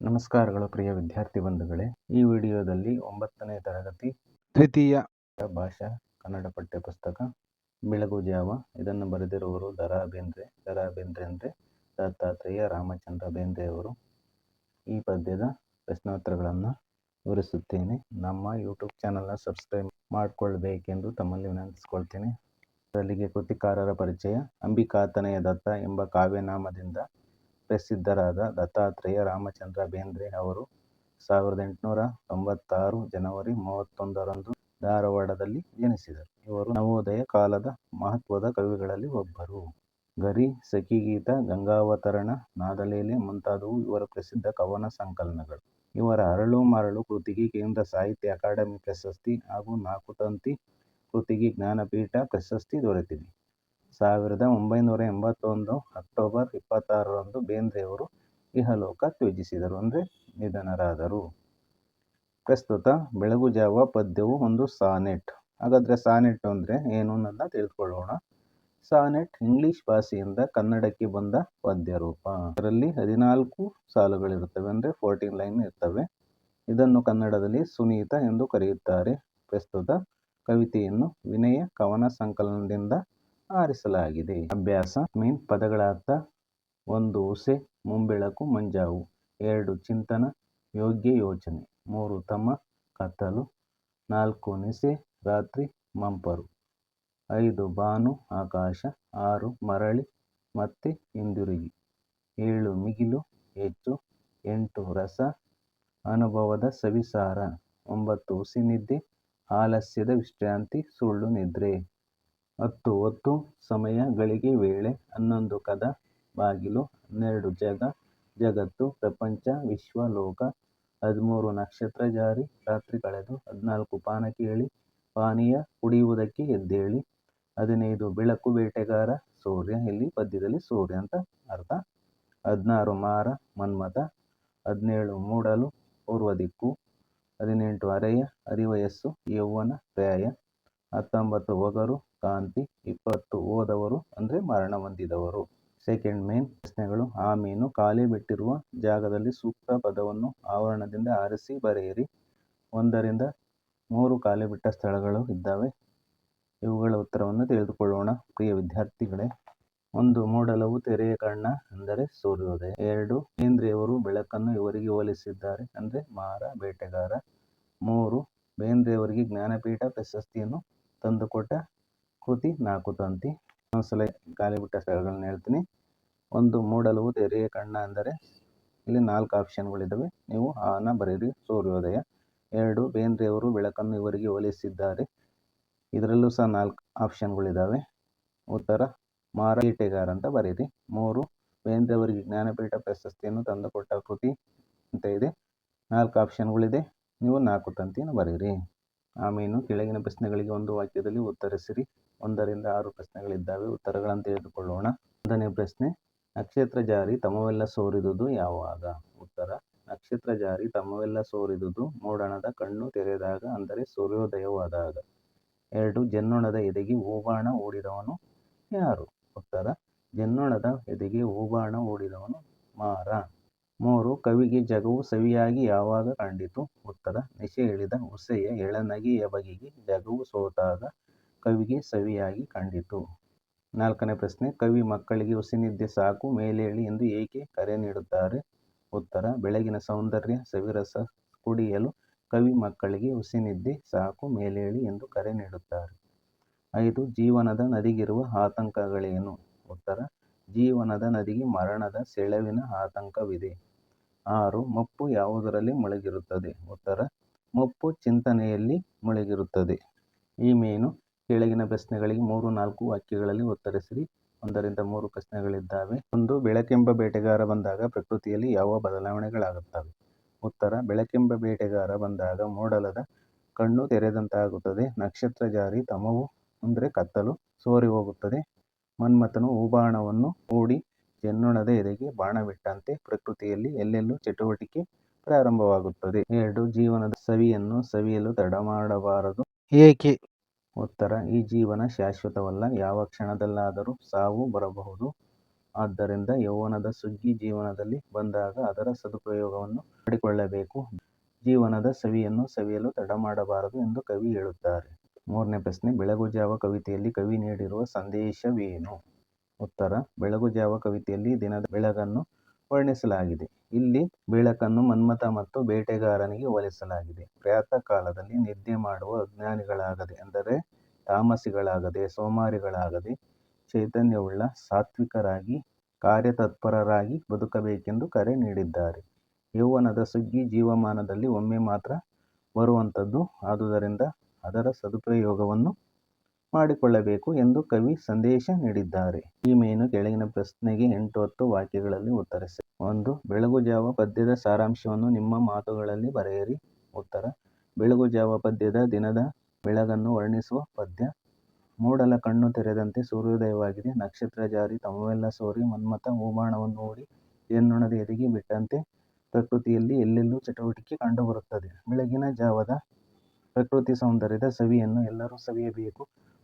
ನಮಸ್ಕಾರಗಳು ಪ್ರಿಯ ವಿದ್ಯಾರ್ಥಿ ಬಂಧುಗಳೇ. ಈ ವಿಡಿಯೋದಲ್ಲಿ ಒಂಬತ್ತನೇ ತರಗತಿ ತೃತೀಯ ಭಾಷಾ ಕನ್ನಡ ಪಠ್ಯ ಪುಸ್ತಕ ಬೆಳಗು ಜಾವ. ಇದನ್ನು ಬರೆದಿರುವವರು ದ ರಾ ಬೇಂದ್ರೆ. ದ ರಾ ಬೇಂದ್ರೆ ಅಂದರೆ ದತ್ತಾತ್ರೇಯ ರಾಮಚಂದ್ರ ಬೇಂದ್ರೆಯವರು ಈ ಪದ್ಯದ ಪ್ರಶ್ನೋತ್ತರಗಳನ್ನು ವಿವರಿಸುತ್ತೇನೆ. ನಮ್ಮ ಯೂಟ್ಯೂಬ್ ಚಾನಲ್ನ ಸಬ್ಸ್ಕ್ರೈಬ್ ಮಾಡಿಕೊಳ್ಬೇಕೆಂದು ತಮ್ಮಲ್ಲಿ ವಿನಂತಿಸ್ಕೊಳ್ತೇನೆ. ಅಲ್ಲಿಗೆ ಕೃತಿಕಾರರ ಪರಿಚಯ ಅಂಬಿಕಾತನೆಯ ದತ್ತ ಎಂಬ ಕಾವ್ಯನಾಮದಿಂದ ಪ್ರಸಿದ್ಧರಾದ ದತ್ತಾತ್ರೇಯ ರಾಮಚಂದ್ರ ಬೇಂದ್ರೆ ಅವರು ಸಾವಿರದ ಎಂಟುನೂರ ತೊಂಬತ್ತಾರು ಜನವರಿ ಮೂವತ್ತೊಂದರಂದು ಧಾರವಾಡದಲ್ಲಿ ಜನಿಸಿದರು. ಇವರು ನವೋದಯ ಕಾಲದ ಮಹತ್ವದ ಕವಿಗಳಲ್ಲಿ ಒಬ್ಬರು. ಗರಿ, ಸಖಿಗೀತ, ಗಂಗಾವತರಣ, ನಾದಲೇಲೆ ಮುಂತಾದವು ಇವರ ಪ್ರಸಿದ್ಧ ಕವನ ಸಂಕಲನಗಳು. ಇವರ ಅರಳು ಮರಳು ಕೃತಿಗೆ ಕೇಂದ್ರ ಸಾಹಿತ್ಯ ಅಕಾಡೆಮಿ ಪ್ರಶಸ್ತಿ ಹಾಗೂ ನಾಕುತಂತಿ ಕೃತಿಗೆ ಜ್ಞಾನಪೀಠ ಪ್ರಶಸ್ತಿ ದೊರೆತಿದೆ. ಸಾವಿರದ ಒಂಬೈನೂರ ಎಂಬತ್ತೊಂದು ಅಕ್ಟೋಬರ್ ಇಪ್ಪತ್ತಾರರಂದು ಬೇಂದ್ರೆಯವರು ಇಹಲೋಕ ತ್ಯಜಿಸಿದರು ಅಂದರೆ ನಿಧನರಾದರು. ಪ್ರಸ್ತುತ ಬೆಳಗು ಜಾವ ಪದ್ಯವು ಒಂದು ಸಾನೆಟ್. ಹಾಗಾದರೆ ಸಾನೆಟ್ ಅಂದರೆ ಏನು ಅನ್ನೋದನ್ನ ತಿಳ್ಕೊಳ್ಳೋಣ. ಸಾನೆಟ್ ಇಂಗ್ಲಿಷ್ ಭಾಷೆಯಿಂದ ಕನ್ನಡಕ್ಕೆ ಬಂದ ಪದ್ಯ ರೂಪ ಅದರಲ್ಲಿ ಹದಿನಾಲ್ಕು ಸಾಲುಗಳಿರುತ್ತವೆ ಅಂದರೆ ಫೋರ್ಟೀನ್ ಲೈನ್ ಇರ್ತವೆ. ಇದನ್ನು ಕನ್ನಡದಲ್ಲಿ ಸುನೀತ ಎಂದು ಕರೆಯುತ್ತಾರೆ. ಪ್ರಸ್ತುತ ಕವಿತೆಯನ್ನು ವಿನಯ ಕವನ ಸಂಕಲನದಿಂದ ಆರಿಸಲಾಗಿದೆ ಅಭ್ಯಾಸ, ಮೀನ್ ಪದಗಳ ಅರ್ಥ ಒಂದು ಉಸೆ ಮುಂಬೆಳಕು, ಮಂಜಾವು, ಎರಡು ಚಿಂತನ, ಯೋಗ್ಯ ಯೋಚನೆ, ಮೂರು ತಮ್ಮ, ಕತ್ತಲು, ನಾಲ್ಕು ನಿಸೆ, ರಾತ್ರಿ, ಮಂಪರು, ಐದು ಬಾನು, ಆಕಾಶ, ಆರು ಮರಳಿ, ಮತ್ತೆ ಹಿಂದಿರುಗಿ, ಏಳು ಮಿಗಿಲು, ಹೆಚ್ಚು, ಎಂಟು ರಸ, ಅನುಭವದ ಸವಿಸಾರ, ಒಂಬತ್ತು ಉಸಿನಿದ್ದೆ ಆಲಸ್ಯದ ವಿಶ್ರಾಂತಿ, ಸುಳ್ಳು ನಿದ್ರೆ. ಹತ್ತು ಹೊತ್ತು ಸಮಯ, ಗಳಿಗೆ ವೇಳೆ, ಹನ್ನೊಂದು ಕದ, ಬಾಗಿಲು, ಹನ್ನೆರಡು ಜಗ, ಜಗತ್ತು, ಪ್ರಪಂಚ, ವಿಶ್ವ, ಲೋಕ, ಹದಿಮೂರು ನಕ್ಷತ್ರ ಜಾರಿ, ರಾತ್ರಿ ಕಳೆದು ಹದಿನಾಲ್ಕು ಪಾನ ಕೇಳಿ, ಪಾನೀಯ ಕುಡಿಯುವುದಕ್ಕೆ ಎದ್ದೇಳಿ, ಹದಿನೈದು ಬೆಳಕು ಬೇಟೆಗಾರ, ಸೂರ್ಯ ಇಲ್ಲಿ ಪದ್ಯದಲ್ಲಿ ಸೂರ್ಯ ಅಂತ ಅರ್ಥ. ಹದಿನಾರು ಮಾರ, ಮನ್ಮಥ, ಹದಿನೇಳು ಮೂಡಲು, ಪೂರ್ವ ದಿಕ್ಕು, ಹದಿನೆಂಟು ಅರೆಯ, ಅರಿವಯಸ್ಸು, ಯೌವನ, ಪ್ರಾಯ ಹತ್ತೊಂಬತ್ತು ಒಗರು ಕಾಂತಿ ಇಪ್ಪತ್ತು ಓದವರು ಅಂದರೆ ಮರಣ ಹೊಂದಿದವರು. ಸೆಕೆಂಡ್ ಮೇನ್ ಪ್ರಶ್ನೆಗಳು, ಆ ಮೀನು ಖಾಲಿ ಬಿಟ್ಟಿರುವ ಜಾಗದಲ್ಲಿ ಸೂಕ್ತ ಪದವನ್ನು ಆವರಣದಿಂದ ಆರಿಸಿ ಬರೆಯಿರಿ. ಒಂದರಿಂದ ಮೂರು ಖಾಲಿ ಬಿಟ್ಟ ಸ್ಥಳಗಳು ಇದ್ದಾವೆ. ಇವುಗಳ ಉತ್ತರವನ್ನು ತಿಳಿದುಕೊಳ್ಳೋಣ. ಪ್ರಿಯ ವಿದ್ಯಾರ್ಥಿಗಳೇ, ಒಂದು ಮೂಡಲವು ತೆರೆಯ ಕಣ್ಣ ಅಂದರೆ ಸೂರ್ಯೋದಯ. ಎರಡು ಬೇಂದ್ರೆಯವರು ಬೆಳಕನ್ನು ಇವರಿಗೆ ಹೋಲಿಸಿದ್ದಾರೆ ಅಂದರೆ ಮಾರ, ಬೇಟೆಗಾರ. ಮೂರು, ಬೇಂದ್ರೆಯವರಿಗೆ ಜ್ಞಾನಪೀಠ ಪ್ರಶಸ್ತಿಯನ್ನು ತಂದುಕೊಟ್ಟ ಕೃತಿ ನಾಲ್ಕು ತಂತಿ. ಒಂದ್ಸಲ ಖಾಲಿ ಬಿಟ್ಟ ಸ್ಥಳಗಳನ್ನ ಹೇಳ್ತೀನಿ. ಒಂದು ಮೂಡಲು ತೆರೆಯ ಕಣ್ಣ ಅಂದರೆ ಇಲ್ಲಿ ನಾಲ್ಕು ಆಪ್ಷನ್ಗಳಿದ್ದಾವೆ ನೀವು ಆನ ಬರೀರಿ ಸೂರ್ಯೋದಯ. ಎರಡು, ಬೇಂದ್ರೆಯವರು ಬೆಳಕನ್ನು ಇವರಿಗೆ ಹೋಲಿಸಿದ್ದಾರೆ. ಇದರಲ್ಲೂ ಸಹ ನಾಲ್ಕು ಆಪ್ಷನ್ಗಳಿದ್ದಾವೆ ಉತ್ತರ ಮಾರಾಟಗಾರ ಅಂತ ಬರೀರಿ ಮೂರು, ಬೇಂದ್ರೆಯವರಿಗೆ ಜ್ಞಾನಪೀಠ ಪ್ರಶಸ್ತಿಯನ್ನು ತಂದುಕೊಟ್ಟ ಕೃತಿ ಅಂತ ಇದೆ. ನಾಲ್ಕು ಆಪ್ಷನ್ಗಳಿದೆ. ನೀವು ನಾಲ್ಕು ತಂತಿಯನ್ನು ಬರೀರಿ ಆಮೇನು ಕೆಳಗಿನ ಪ್ರಶ್ನೆಗಳಿಗೆ ಒಂದು ವಾಕ್ಯದಲ್ಲಿ ಉತ್ತರಿಸಿರಿ. ಒಂದರಿಂದ ಆರು ಪ್ರಶ್ನೆಗಳಿದ್ದಾವೆ. ಉತ್ತರಗಳನ್ನು ತಿಳಿದುಕೊಳ್ಳೋಣ. ಒಂದನೇ ಪ್ರಶ್ನೆ, ನಕ್ಷತ್ರ ಜಾರಿ ತಮವೆಲ್ಲ ಸೋರಿದುದು ಯಾವಾಗ? ಉತ್ತರ, ನಕ್ಷತ್ರ ಜಾರಿ ತಮವೆಲ್ಲ ಸೋರಿದುದು ಮೂಡಣದ ಕಣ್ಣು ತೆರೆದಾಗ, ಅಂದರೆ ಸೂರ್ಯೋದಯವಾದಾಗ. ಎರಡು, ಜನ್ನೊಣದ ಎದೆಗೆ ಹೂಬಾಣ ಓಡಿದವನು ಯಾರು? ಉತ್ತರ, ಜನ್ನೊಣದ ಎದೆಗೆ ಹೂಬಾಣ ಓಡಿದವನು ಮಾರ. ಮೂರು, ಕವಿಗೆ ಜಗವು ಸವಿಯಾಗಿ ಯಾವಾಗ ಕಂಡಿತು? ಉತ್ತರ ನಿಶೆ ಇಳಿದ ಉಸೆಯ ಎಳನಗೆಯ ಬಗೆಗೆ ಜಗವು ಸೋತಾಗ ಕವಿಗೆ ಸವಿಯಾಗಿ ಕಂಡಿತು. ನಾಲ್ಕನೇ ಪ್ರಶ್ನೆ, ಕವಿ ಮಕ್ಕಳಿಗೆ ಹುಸಿನಿದ್ದೆ ಸಾಕು, ಮೇಲೇಳಿ ಎಂದು ಏಕೆ ಕರೆ ನೀಡುತ್ತಾರೆ? ಉತ್ತರ, ಬೆಳಗಿನ ಸೌಂದರ್ಯ, ಸವಿರಸ ಕುಡಿಯಲು ಕವಿ ಮಕ್ಕಳಿಗೆ ಹುಸಿನಿದ್ದೆ ಸಾಕು, ಮೇಲೇಳಿ ಎಂದು ಕರೆ ನೀಡುತ್ತಾರೆ. ಐದು, ಜೀವನದ ನದಿಗಿರುವ ಆತಂಕಗಳೇನು? ಉತ್ತರ ಜೀವನದ ನದಿಗೆ ಮರಣದ ಸೆಳವಿನ ಆತಂಕವಿದೆ. ಆರು, ಮಪ್ಪು ಯಾವುದರಲ್ಲಿ ಮುಳುಗಿರುತ್ತದೆ? ಉತ್ತರ, ಮಪ್ಪು ಚಿಂತನೆಯಲ್ಲಿ ಮುಳುಗಿರುತ್ತದೆ. ಈ ಮೀನು ಕೆಳಗಿನ ಪ್ರಶ್ನೆಗಳಿಗೆ ಮೂರು, ನಾಲ್ಕು ವಾಕ್ಯಗಳಲ್ಲಿ ಉತ್ತರಿಸಿರಿ. ಒಂದರಿಂದ ಮೂರು ಪ್ರಶ್ನೆಗಳಿದ್ದಾವೆ. ಒಂದು, ಬೆಳಕೆಂಬ ಬೇಟೆಗಾರ ಬಂದಾಗ ಪ್ರಕೃತಿಯಲ್ಲಿ ಯಾವ ಬದಲಾವಣೆಗಳಾಗುತ್ತವೆ? ಉತ್ತರ, ಬೆಳಕೆಂಬ ಬೇಟೆಗಾರ ಬಂದಾಗ ಮೂಡಲದ ಕಣ್ಣು ತೆರೆದಂತಾಗುತ್ತದೆ. ನಕ್ಷತ್ರ ಜಾರಿ, ತಮವು, ಅಂದರೆ ಕತ್ತಲು, ಸೋರಿ ಹೋಗುತ್ತದೆ. ಮನ್ಮಥನು ಹೂಬಾಣವನ್ನು ಹೂಡಿ ಜನ್ನೊಣದ ಎದೆಗೆ ಬಾಣವಿಟ್ಟಂತೆ ಪ್ರಕೃತಿಯಲ್ಲಿ ಎಲ್ಲೆಲ್ಲೂ ಚಟುವಟಿಕೆ ಪ್ರಾರಂಭವಾಗುತ್ತದೆ. ಎರಡು ಜೀವನದ ಸವಿಯನ್ನು ಸವಿಯಲು ತಡ ಮಾಡಬಾರದು ಏಕೆ? ಉತ್ತರ ಈ ಜೀವನ ಶಾಶ್ವತವಲ್ಲ ಯಾವ ಕ್ಷಣದಲ್ಲಾದರೂ ಸಾವು ಬರಬಹುದು. ಆದ್ದರಿಂದ ಯೌವನದ ಸುಗ್ಗಿ ಜೀವನದಲ್ಲಿ ಬಂದಾಗ ಅದರ ಸದುಪಯೋಗವನ್ನು ಮಾಡಿಕೊಳ್ಳಬೇಕು. ಜೀವನದ ಸವಿಯನ್ನು ಸವಿಯಲು ತಡಮಾಡಬಾರದು ಎಂದು ಕವಿ ಹೇಳುತ್ತಾರೆ. ಮೂರನೇ ಪ್ರಶ್ನೆ ಬೆಳಗುಜಾವ ಕವಿತೆಯಲ್ಲಿ ಕವಿ ನೀಡಿರುವ ಸಂದೇಶವೇನು? ಉತ್ತರ ಬೆಳಗುಜಾವ ಕವಿತೆಯಲ್ಲಿ ದಿನದ ಬೆಳಗನ್ನು ವರ್ಣಿಸಲಾಗಿದೆ. ಇಲ್ಲಿ ಬೆಳಕನ್ನು ಮನ್ಮಥ ಮತ್ತು ಬೇಟೆಗಾರನಿಗೆ ಹೋಲಿಸಲಾಗಿದೆ. ಪ್ರಾತಃ ಕಾಲದಲ್ಲಿ ನಿದ್ದೆ ಮಾಡುವ ಅಜ್ಞಾನಿಗಳಾಗದೆ, ಅಂದರೆ ತಾಮಸಿಗಳಾಗದೆ, ಸೋಮಾರಿಗಳಾಗದೆ, ಚೈತನ್ಯವುಳ್ಳ ಸಾತ್ವಿಕರಾಗಿ, ಕಾರ್ಯತತ್ಪರರಾಗಿ ಬದುಕಬೇಕೆಂದು ಕರೆ ನೀಡಿದ್ದಾರೆ. ಯೌವನದ ಸುಗ್ಗಿ ಜೀವಮಾನದಲ್ಲಿ ಒಮ್ಮೆ ಮಾತ್ರ ಬರುವಂಥದ್ದು. ಆದುದರಿಂದ ಅದರ ಸದುಪಯೋಗವನ್ನು ಮಾಡಿಕೊಳ್ಳಬೇಕು ಎಂದು ಕವಿ ಸಂದೇಶ ನೀಡಿದ್ದಾರೆ. ಈ ಮೇನು ಕೆಳಗಿನ ಪ್ರಶ್ನೆಗೆ ಎಂಟು ಹತ್ತು ವಾಕ್ಯಗಳಲ್ಲಿ ಉತ್ತರಿಸಿ. ಒಂದು, ಬೆಳಗು ಜಾವ ಪದ್ಯದ ಸಾರಾಂಶವನ್ನು ನಿಮ್ಮ ಮಾತುಗಳಲ್ಲಿ ಬರೆಯಿರಿ. ಉತ್ತರ, ಬೆಳಗು ಜಾವ ಪದ್ಯದ ದಿನದ ಬೆಳಗನ್ನು ವರ್ಣಿಸುವ ಪದ್ಯ. ಮೂಡಲ ಕಣ್ಣು ತೆರೆದಂತೆ ಸೂರ್ಯೋದಯವಾಗಿದೆ. ನಕ್ಷತ್ರ ಜಾರಿ ತಮವೆಲ್ಲ ಸೋರಿ. ಮನ್ಮಥ ಹೂಬಾಣವನ್ನು ಓಡಿ ಎನ್ನುಣದ ಎದಿಗೆ ಬಿಟ್ಟಂತೆ ಪ್ರಕೃತಿಯಲ್ಲಿ ಎಲ್ಲೆಲ್ಲೂ ಚಟುವಟಿಕೆ ಕಂಡುಬರುತ್ತದೆ. ಬೆಳಗಿನ ಜಾವದ ಪ್ರಕೃತಿ ಸೌಂದರ್ಯದ ಸವಿಯನ್ನು ಎಲ್ಲರೂ ಸವಿಯಬೇಕು.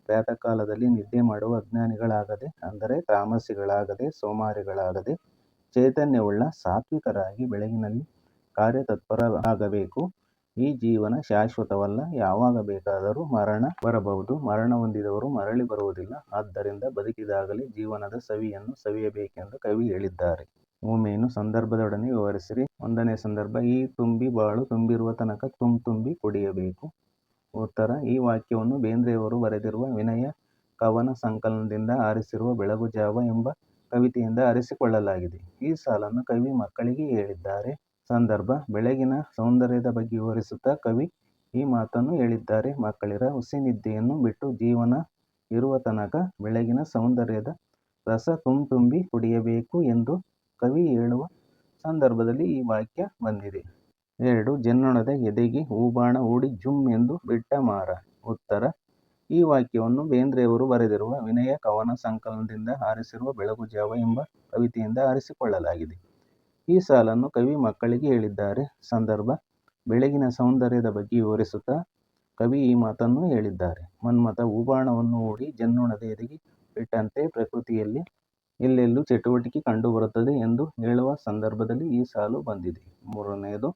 ಪ್ರಾತಃ ಕಾಲದಲ್ಲಿ ನಿದ್ದೆ ಮಾಡುವ ಅಜ್ಞಾನಿಗಳಾಗದೆ, ಅಂದರೆ ತಾಮಸಿಗಳಾಗದೆ, ಸೋಮಾರಿಗಳಾಗದೆ, ಚೈತನ್ಯವುಳ್ಳ ಸಾತ್ವಿಕರಾಗಿ ಬೆಳಗಿನಲ್ಲಿ ಕಾರ್ಯತತ್ಪರರಾಗಬೇಕು. ಈ ಜೀವನ ಶಾಶ್ವತವಲ್ಲ, ಯಾವಾಗ ಬೇಕಾದರೂ ಮರಣ ಬರಬಹುದು. ಮರಣ ಹೊಂದಿದವರು ಮರಳಿ ಬರುವುದಿಲ್ಲ. ಆದ್ದರಿಂದ ಬದುಕಿದಾಗಲೇ ಜೀವನದ ಸವಿಯನ್ನು ಸವಿಯಬೇಕೆಂದು ಕವಿ ಹೇಳಿದ್ದಾರೆ. ಒಮ್ಮೆಯನ್ನು ಸಂದರ್ಭದೊಡನೆ ವಿವರಿಸಿರಿ. ಒಂದನೇ ಸಂದರ್ಭ, ಈ ತುಂಬಿ ಬಾಳು ತುಂಬಿರುವ ತನಕ ತುಂಬ ತುಂಬಿ ಕುಡಿಯಬೇಕು. ಉತ್ತರ, ಈ ವಾಕ್ಯವನ್ನು ಬೇಂದ್ರೆಯವರು ಬರೆದಿರುವ ವಿನಯ ಕವನ ಸಂಕಲನದಿಂದ ಆರಿಸಿರುವ ಬೆಳಗು ಜಾವ ಎಂಬ ಕವಿತೆಯಿಂದ ಆರಿಸಿಕೊಳ್ಳಲಾಗಿದೆ. ಈ ಸಾಲನ್ನು ಕವಿ ಮಕ್ಕಳಿಗೆ ಹೇಳಿದ್ದಾರೆ. ಸಂದರ್ಭ, ಬೆಳಗಿನ ಸೌಂದರ್ಯದ ಬಗ್ಗೆ ವಿವರಿಸುತ್ತಾ ಕವಿ ಈ ಮಾತನ್ನು ಹೇಳಿದ್ದಾರೆ. ಮಕ್ಕಳಿರ ಹುಸಿ ನಿದ್ದೆಯನ್ನು ಬಿಟ್ಟು ಜೀವನ ಇರುವ ತನಕ ಬೆಳಗಿನ ಸೌಂದರ್ಯದ ರಸ ತುಂಬಿ ಕುಡಿಯಬೇಕು ಎಂದು ಕವಿ ಹೇಳುವ ಸಂದರ್ಭದಲ್ಲಿ ಈ ವಾಕ್ಯ ಬಂದಿದೆ. ಎರಡು, ಜನ್ನೊಣದ ಎದೆಗೆ ಹೂಬಾಣ ಹೂಡಿ ಜುಮ್ ಎಂದು ಬಿಟ್ಟ ಮಾರ. ಉತ್ತರ, ಈ ವಾಕ್ಯವನ್ನು ಬೇಂದ್ರೆಯವರು ಬರೆದಿರುವ ವಿನಯ ಕವನ ಸಂಕಲನದಿಂದ ಆರಿಸಿರುವ ಬೆಳಗು ಜಾವ ಎಂಬ ಕವಿತೆಯಿಂದ ಆರಿಸಿಕೊಳ್ಳಲಾಗಿದೆ ಈ ಸಾಲನ್ನು ಕವಿ ಮಕ್ಕಳಿಗೆ ಹೇಳಿದ್ದಾರೆ. ಸಂದರ್ಭ, ಬೆಳಗಿನ ಸೌಂದರ್ಯದ ಬಗ್ಗೆ ವಿವರಿಸುತ್ತಾ ಕವಿ ಈ ಮಾತನ್ನು ಹೇಳಿದ್ದಾರೆ. ಮನ್ಮಥ ಹೂಬಾಣವನ್ನು ಹೂಡಿ ಜನ್ನೊಣದ ಎದೆಗೆ ಬಿಟ್ಟಂತೆ ಪ್ರಕೃತಿಯಲ್ಲಿ ಎಲ್ಲೆಲ್ಲೂ ಚಟುವಟಿಕೆ ಕಂಡುಬರುತ್ತದೆ ಎಂದು ಹೇಳುವ ಸಂದರ್ಭದಲ್ಲಿ ಈ ಸಾಲು ಬಂದಿದೆ. ಮೂರನೆಯದು,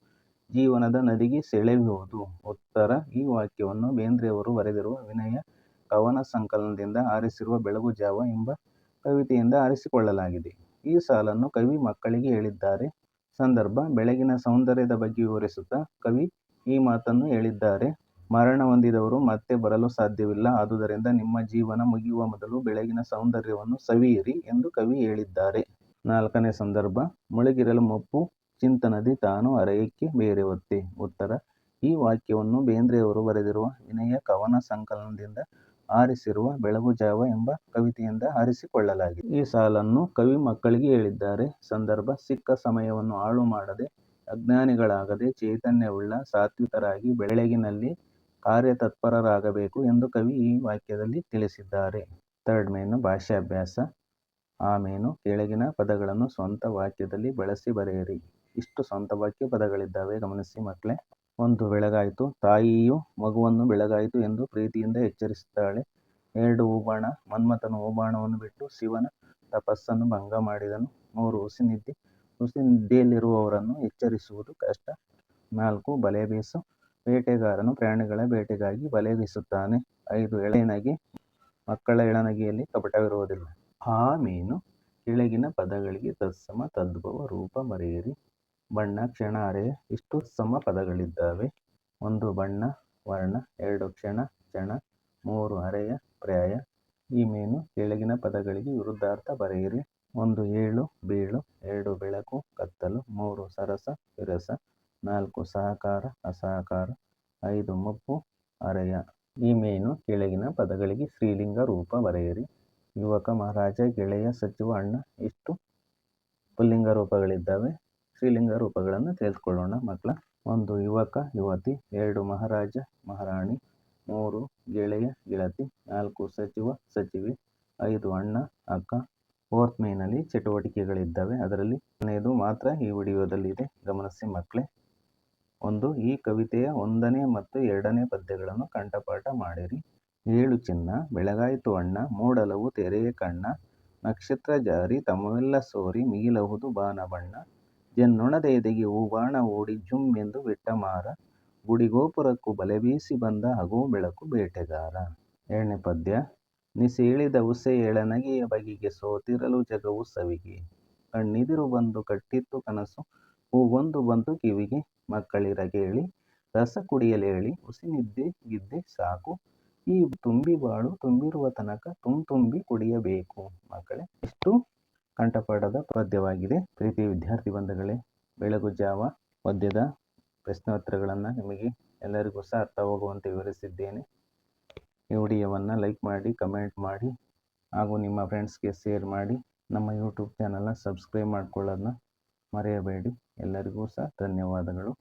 ಜೀವನದ ನದಿಗೆ ಸೆಳೆಯುವುದು. ಉತ್ತರ, ಈ ವಾಕ್ಯವನ್ನು ಬೇಂದ್ರೆಯವರು ಬರೆದಿರುವ ವಿನಯ ಕವನ ಸಂಕಲನದಿಂದ ಆರಿಸಿರುವ ಬೆಳಗು ಜಾವ ಎಂಬ ಕವಿತೆಯಿಂದ ಆರಿಸಿಕೊಳ್ಳಲಾಗಿದೆ. ಈ ಸಾಲನ್ನು ಕವಿ ಮಕ್ಕಳಿಗೆ ಹೇಳಿದ್ದಾರೆ. ಸಂದರ್ಭ, ಬೆಳಗಿನ ಸೌಂದರ್ಯದ ಬಗ್ಗೆ ವಿವರಿಸುತ್ತಾ ಕವಿ ಈ ಮಾತನ್ನು ಹೇಳಿದ್ದಾರೆ. ಮರಣ ಹೊಂದಿದವರು ಮತ್ತೆ ಬರಲು ಸಾಧ್ಯವಿಲ್ಲ. ಆದುದರಿಂದ ನಿಮ್ಮ ಜೀವನ ಮುಗಿಯುವ ಮೊದಲು ಬೆಳಗಿನ ಸೌಂದರ್ಯವನ್ನು ಸವಿಯಿರಿ ಎಂದು ಕವಿ ಹೇಳಿದ್ದಾರೆ. ನಾಲ್ಕನೇ ಸಂದರ್ಭ, ಮುಳುಗಿರಲು ಮಪ್ಪು, ಚಿಂತನದಿ ತಾನು ಅರಯಕ್ಕೆ ಬೇರೆ ಒತ್ತೆ. ಉತ್ತರ, ಈ ವಾಕ್ಯವನ್ನು ಬೇಂದ್ರೆಯವರು ಬರೆದಿರುವ ವಿನಯ ಕವನ ಸಂಕಲನದಿಂದ ಆರಿಸಿರುವ ಬೆಳಗು ಜಾವ ಎಂಬ ಕವಿತೆಯಿಂದ ಆರಿಸಿಕೊಳ್ಳಲಾಗಿದೆ. ಈ ಸಾಲನ್ನು ಕವಿ ಮಕ್ಕಳಿಗೆ ಹೇಳಿದ್ದಾರೆ. ಸಂದರ್ಭ, ಸಿಕ್ಕ ಸಮಯವನ್ನು ಹಾಳು ಮಾಡದೆ, ಅಜ್ಞಾನಿಗಳಾಗದೆ, ಚೈತನ್ಯವುಳ್ಳ ಸಾತ್ವಿಕರಾಗಿ ಬೆಳಗಿನಲ್ಲಿ ಕಾರ್ಯತತ್ಪರರಾಗಬೇಕು ಎಂದು ಕವಿ ಈ ವಾಕ್ಯದಲ್ಲಿ ತಿಳಿಸಿದ್ದಾರೆ. ಥರ್ಡ್ ಮೇನು, ಭಾಷಾಭ್ಯಾಸ. ಆ ಮೇನು, ಕೆಳಗಿನ ಪದಗಳನ್ನು ಸ್ವಂತ ವಾಕ್ಯದಲ್ಲಿ ಬಳಸಿ ಬರೆಯಿರಿ. ಇಷ್ಟು ಸ್ವಂತ ವಾಕ್ಯ ಪದಗಳಿದ್ದಾವೆ, ಗಮನಿಸಿ ಮಕ್ಕಳೇ. ಒಂದು ಬೆಳಗಾಯಿತು, ತಾಯಿಯು ಮಗುವನ್ನು ಬೆಳಗಾಯಿತು ಎಂದು ಪ್ರೀತಿಯಿಂದ ಎಚ್ಚರಿಸುತ್ತಾಳೆ. ಎರಡು ಓಬಾಣ ಮನ್ಮಥನು ಓಬಾಣವನ್ನು ಬಿಟ್ಟು ಶಿವನ ತಪಸ್ಸನ್ನು ಭಂಗ ಮಾಡಿದನು. ಮೂರು ಹುಸಿ ನಿದ್ದೆ ಹುಸಿ ನಿದ್ದೆಯಲ್ಲಿರುವವರನ್ನು ಎಚ್ಚರಿಸುವುದು ಕಷ್ಟ. ನಾಲ್ಕು ಬಲೆ ಬೀಸು ಬೇಟೆಗಾರನು ಪ್ರಾಣಿಗಳ ಬೇಟೆಗಾಗಿ ಬಲೆ ಬೀಸುತ್ತಾನೆ. ಐದು ಎಳೆನಗೆ ಮಕ್ಕಳ ಎಳನಗೆಯಲ್ಲಿ ಕಪಟವಿರುವುದಿಲ್ಲ. ಆ ಮೀನು ಕೆಳಗಿನ ಪದಗಳಿಗೆ ತತ್ಸಮ ತದ್ಭವ ರೂಪ ಮರೆಯಿರಿ. ಬಣ್ಣ ಕ್ಷಣ ಅರೆ, ಇಷ್ಟು ಸಮ ಪದಗಳಿದ್ದಾವೆ. ಒಂದು ಬಣ್ಣ, ವರ್ಣ, ಎರಡು ಕ್ಷಣ ಕ್ಷಣ, ಮೂರು ಅರೆಯ ಪ್ರಾಯ. ಈ ಮೀನು ಕೆಳಗಿನ ಪದಗಳಿಗೆ ವಿರುದ್ಧಾರ್ಥ ಬರೆಯಿರಿ. ಒಂದು ಏಳು, ಬೀಳು, ಎರಡು ಬೆಳಕು, ಕತ್ತಲು, ಮೂರು ಸರಸ, ವಿರಸ ನಾಲ್ಕು ಸಹಕಾರ, ಅಸಹಕಾರ, ಐದು ಮುಪ್ಪು, ಅರೆಯ. ಈ ಮೇನು ಕೆಳಗಿನ ಪದಗಳಿಗೆ ಸ್ತ್ರೀಲಿಂಗ ರೂಪ ಬರೆಯಿರಿ. ಯುವಕ, ಮಹಾರಾಜ, ಗೆಳೆಯ, ಸಚಿವ, ಅಣ್ಣ, ಇಷ್ಟು ಪುಲ್ಲಿಂಗ ರೂಪಗಳಿದ್ದಾವೆ. ಸ್ತ್ರೀಲಿಂಗ ರೂಪಗಳನ್ನು ತಿಳಿದುಕೊಳ್ಳೋಣ ಮಕ್ಕಳ. ಒಂದು, ಯುವಕ, ಯುವತಿ, ಎರಡು, ಮಹಾರಾಜ, ಮಹಾರಾಣಿ, ಮೂರು, ಗೆಳೆಯ, ಗೆಳತಿ, ನಾಲ್ಕು, ಸಚಿವ, ಸಚಿವೆ, ಐದು, ಅಣ್ಣ, ಅಕ್ಕ. ಫೋರ್ತ್ ಮೇನಲ್ಲಿ ಚಟುವಟಿಕೆಗಳಿದ್ದಾವೆ. ಅದರಲ್ಲಿ ಕೊನೆಯದು ಮಾತ್ರ ಈ ವಿಡಿಯೋದಲ್ಲಿದೆ. ಗಮನಿಸಿ ಮಕ್ಕಳೇ. ಒಂದು ಈ ಕವಿತೆಯ ಒಂದನೇ ಮತ್ತು ಎರಡನೇ ಪದ್ಯಗಳನ್ನು ಕಂಠಪಾಠ ಮಾಡಿರಿ. ಏಳು ಚಿನ್ನ, ಬೆಳಗಾಯಿತು ಅಣ್ಣ, ಮೂಡಲವು ತೆರೆಯ ಕಣ್ಣ, ನಕ್ಷತ್ರ ಜಾರಿ ತಮವೆಲ್ಲ ಸೋರಿ ಮಿಗಿಲಹುದು ಬಾನ ಬಣ್ಣ. ಜನ್ನೊಣದ ಎದೆಗೆ ಹೂಬಾಣ ಓಡಿ ಜುಮ್ ಎಂದು ಬಿಟ್ಟ ಮಾರ, ಗುಡಿಗೋಪುರಕ್ಕೂ ಬಲೆ ಬೀಸಿ ಬಂದ ಹಗೋ ಬೆಳಕು ಬೇಟೆಗಾರ. ಎರಡನೇ ಪದ್ಯ, ನಿಸೇಳಿದ ಉಸೆ ಎಳನಗೆಯ ಬಗೆಗೆ ಸೋತಿರಲು ಜಗವು ಸವಿಗೆ. ಕಣ್ಣಿದಿರು ಬಂದು ಕಟ್ಟಿತ್ತು ಕನಸು, ಹೂವೊಂದು ಬಂತು ಕಿವಿಗೆ. ಮಕ್ಕಳಿರ ಹೇಳಿ ರಸ ಕುಡಿಯಲೇಳಿ ಹುಸಿ ನಿದ್ದೆ ಗಿದ್ದೆ ಸಾಕು, ಈ ತುಂಬಿ ಬಾಳು ತುಂಬಿರುವ ತನಕ ತುಂಬ ತುಂಬಿ ಕುಡಿಯಬೇಕು. ಮಕ್ಕಳೇ, ಇಷ್ಟು ಕಂಠಪಾಠದ ಪದ್ಯವಾಗಿದೆ. ಪ್ರೀತಿ ವಿದ್ಯಾರ್ಥಿ ಬಂಧುಗಳೇ, ಬೆಳಗು ಜಾವ ಪದ್ಯದ ಪ್ರಶ್ನೋತ್ತರಗಳನ್ನು ನಿಮಗೆ ಎಲ್ಲರಿಗೂ ಸಹ ಅರ್ಥವಾಗುವಂತೆ ವಿವರಿಸಿದ್ದೇನೆ. ಈ ವಿಡಿಯೋವನ್ನು ಲೈಕ್ ಮಾಡಿ, ಕಮೆಂಟ್ ಮಾಡಿ, ಹಾಗೂ ನಿಮ್ಮ ಫ್ರೆಂಡ್ಸ್ಗೆ ಶೇರ್ ಮಾಡಿ, ನಮ್ಮ ಯೂಟ್ಯೂಬ್ ಚಾನಲ್ನ ಸಬ್ಸ್ಕ್ರೈಬ್ ಮಾಡ್ಕೊಳ್ಳೋದನ್ನ ಮರೆಯಬೇಡಿ. ಎಲ್ಲರಿಗೂ ಸಹ ಧನ್ಯವಾದಗಳು.